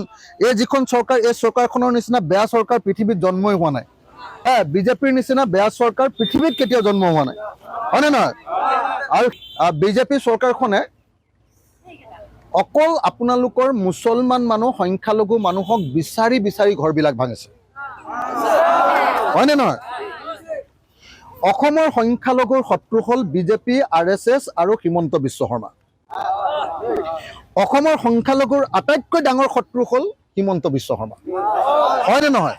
এই যিখন চৰকাৰ, এই চৰকাৰখনৰ নিচিনা বেয়া চৰকাৰ পৃথিৱীত জন্মই হোৱা নাই। হা, বিজেপিৰ নিচিনা বেয়া চৰকাৰ পৃথিৱীত কেতিয়াও জন্ম হোৱা নাই। হয়নে নহয়? আৰু বিজেপি চৰকাৰখনে অকল আপোনালোকৰ মুছলমান মানুহ, সংখ্যালঘু মানুহক বিচাৰি বিচাৰি ঘৰবিলাক ভাঙিছে। হয়নে নহয়? অসমৰ সংখ্যালঘুৰ শত্ৰু হ'ল বিজেপি, আৰ এছ এছ আৰু হিমন্ত বিশ্ব শৰ্মা। অসমৰ সংখ্যালঘুৰ আটাইতকৈ ডাঙৰ শত্ৰু হ'ল হিমন্ত বিশ্ব শৰ্মা। হয়নে নহয়?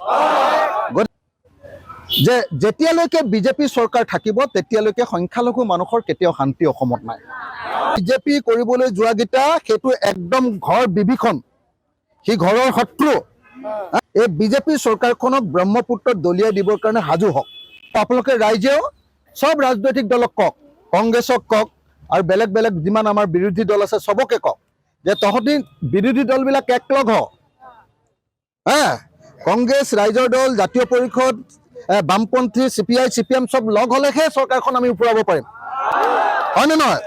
যে যেতিয়ালৈকে বিজেপি চৰকাৰ থাকিব, তেতিয়ালৈকে সংখ্যালঘু মানুহৰ কেতিয়াও শান্তি অসমত নাই। বিজেপি কৰিবলৈ যোৱাকেইটা সেইটো একদম ঘৰ বিভীষণ। সি ঘৰৰ শত্ৰু। এই বিজেপি চৰকাৰখনক ব্ৰহ্মপুত্ৰত দলিয়াই দিবৰ কাৰণে সাজু হওক। আপোনালোকে ৰাইজেও, চব ৰাজনৈতিক দলক কওক, কংগ্ৰেছক কওক আৰু বেলেগ বেলেগ যিমান আমাৰ বিৰোধী দল আছে চবকে কওক যে তহঁতি বিৰোধী দলবিলাক একলগ হ। হা? কংগ্ৰেছ, ৰাইজৰ দল, জাতীয় পৰিষদ বামপন্থী C P I C P M চব লগ হ'লেহে চৰকাৰখন আমি ওপৰাব পাৰিম। হয়নে নহয়?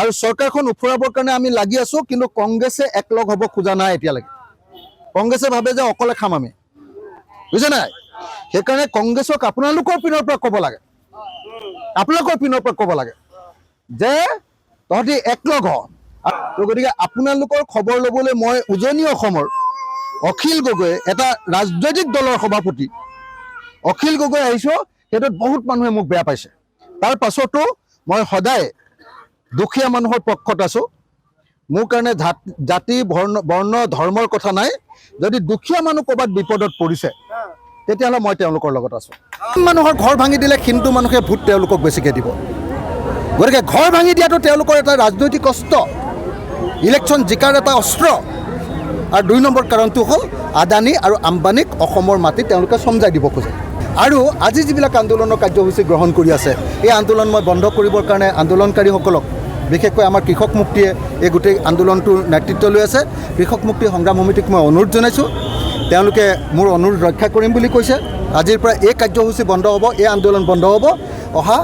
আৰু চৰকাৰখন ওফৰাবৰ কাৰণে আমি লাগি আছো, কিন্তু কংগ্ৰেছে একলগ হ'ব খোজা নাই এতিয়ালৈকে। কংগ্ৰেছে ভাবে যে অকলে খাম আমি। বুজিছে নাই? সেইকাৰণে কংগ্ৰেছক আপোনালোকৰ পিনৰ পৰা ক'ব লাগে। আপোনালোকৰ পিনৰ পৰা ক'ব লাগে। যে তহঁতি একলগ হ। তো গতিকে আপোনালোকৰ খবৰ ল'বলৈ মই উজনি অসমৰ অখিল গগৈ এটা ৰাজনৈতিক দলৰ সভাপতি, অখিল গগৈ আহিছোঁ, সেইটোত বহুত মানুহে মোক বেয়া পাইছে। তাৰ পাছতো মই সদায় দুখীয়া মানুহৰ পক্ষত আছোঁ। মোৰ কাৰণে জাত- বৰ্ণ বৰ্ণ, ধৰ্মৰ কথা নাই। যদি দুখীয়া মানুহ ক'ৰবাত বিপদত পৰিছে, তেতিয়াহ'লে মই তেওঁলোকৰ লগত আছোঁ। মানুহৰ ঘৰ ভাঙি দিলে হিন্দু মানুহে ভোট তেওঁলোকক বেছিকৈ দিব। গতিকে ঘৰ ভাঙি দিয়াটো তেওঁলোকৰ এটা ৰাজনৈতিক অস্ত্ৰ ইলেকশ্যন জিকাৰ এটা অস্ত্ৰ। আৰু দুই নম্বৰ কাৰণটো হ'ল, আদানী আৰু আম্বানীক অসমৰ মাটি তেওঁলোকে চমজাই দিব খোজে। আৰু আজি যিবিলাক আন্দোলনৰ কাৰ্যসূচী গ্ৰহণ কৰি আছে, এই আন্দোলন মই বন্ধ কৰিবৰ কাৰণে আন্দোলনকাৰীসকলক, বিশেষকৈ আমাৰ কৃষক মুক্তিয়ে এই গোটেই আন্দোলনটোৰ নেতৃত্ব লৈ আছে। কৃষক মুক্তি সংগ্ৰাম সমিতিক মই অনুৰোধ জনাইছোঁ, তেওঁলোকে মোৰ অনুৰোধ ৰক্ষা কৰিম বুলি কৈছে। আজিৰ পৰা এই কাৰ্যসূচী বন্ধ হ'ব, এই আন্দোলন বন্ধ হ'ব। অহা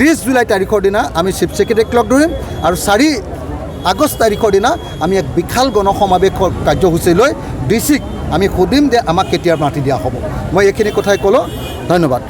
ত্ৰিছ জুলাই তাৰিখৰ দিনা আমি চিফ ছেক্ৰেটাৰীক লগ ধৰিম আৰু চাৰি আগষ্ট তাৰিখৰ দিনা আমি এক বিশাল গণসমাৱেশৰ কাৰ্যসূচী লৈ ডি চিক আমি সুধিম যে আমাক কেতিয়া মাতি দিয়া হ'ব। মই এইখিনি কথাই ক'লোঁ। ধন্যবাদ।